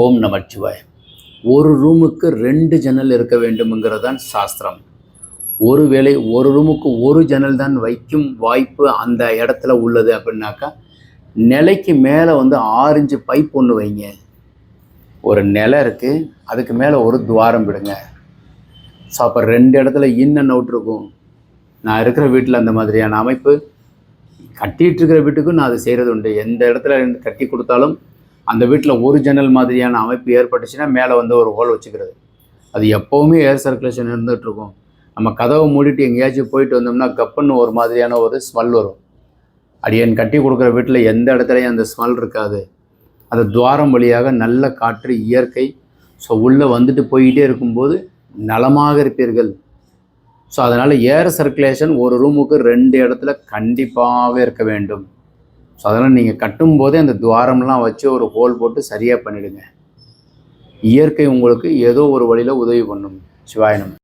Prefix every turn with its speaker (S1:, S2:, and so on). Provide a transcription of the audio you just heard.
S1: ஓம் நமச்சிவாய். ஒரு ரூமுக்கு ரெண்டு ஜன்னல் இருக்க வேண்டும்ங்கிறது தான் சாஸ்திரம். ஒருவேளை ஒரு ரூமுக்கு ஒரு ஜன்னல் தான் வைக்கும் வாய்ப்பு அந்த இடத்துல உள்ளது அப்படின்னாக்கா நிலைக்கு மேலே வந்து ஆரஞ்சு பைப் ஒன்று வைங்க. ஒரு நிலை இருக்குது அதுக்கு மேலே ஒரு துவாரம் விடுங்க. ஸோ அப்போ ரெண்டு இடத்துல இன் அண்ட் அவுட் இருக்கும். நான் இருக்கிற வீட்டில் அந்த மாதிரியான அமைப்பு. கட்டிகிட்டு இருக்கிற வீட்டுக்கும் நான் அதை செய்கிறது உண்டு. எந்த இடத்துல இருந்து கட்டி கொடுத்தாலும் அந்த வீட்டில் ஒரு ஜன்னல் மாதிரியான அமைப்பு ஏற்பட்டுச்சுன்னா மேலே வந்து ஒரு ஹோல் வச்சுக்கிறது. அது எப்போவுமே ஏர் சர்க்குலேஷன் இருந்துகிட்ருக்கும். நம்ம கதவை மூடிட்டு எங்கேயாச்சும் போயிட்டு வந்தோம்னா கப்புன்னு ஒரு மாதிரியான ஒரு ஸ்மெல் வரும். அடியன் கட்டி கொடுக்குற வீட்டில் எந்த இடத்துலையும் அந்த ஸ்மெல் இருக்காது. அந்த துவாரம் வழியாக நல்ல காற்று இயற்கை. ஸோ உள்ளே வந்துட்டு போயிட்டே இருக்கும்போது நலமாக இருப்பீர்கள். ஸோ அதனால் ஏர் சர்க்குலேஷன் ஒரு ரூமுக்கு ரெண்டு இடத்துல கண்டிப்பாகவே இருக்க வேண்டும். ஸோ அதெல்லாம் நீங்கள் கட்டும்போதே அந்த துவாரம்லாம் வச்சு ஒரு ஹோல் போட்டு சரியாக பண்ணிவிடுங்க இயற்கை உங்களுக்கு ஏதோ ஒரு வழியில் உதவி பண்ணும். சிவாயனம்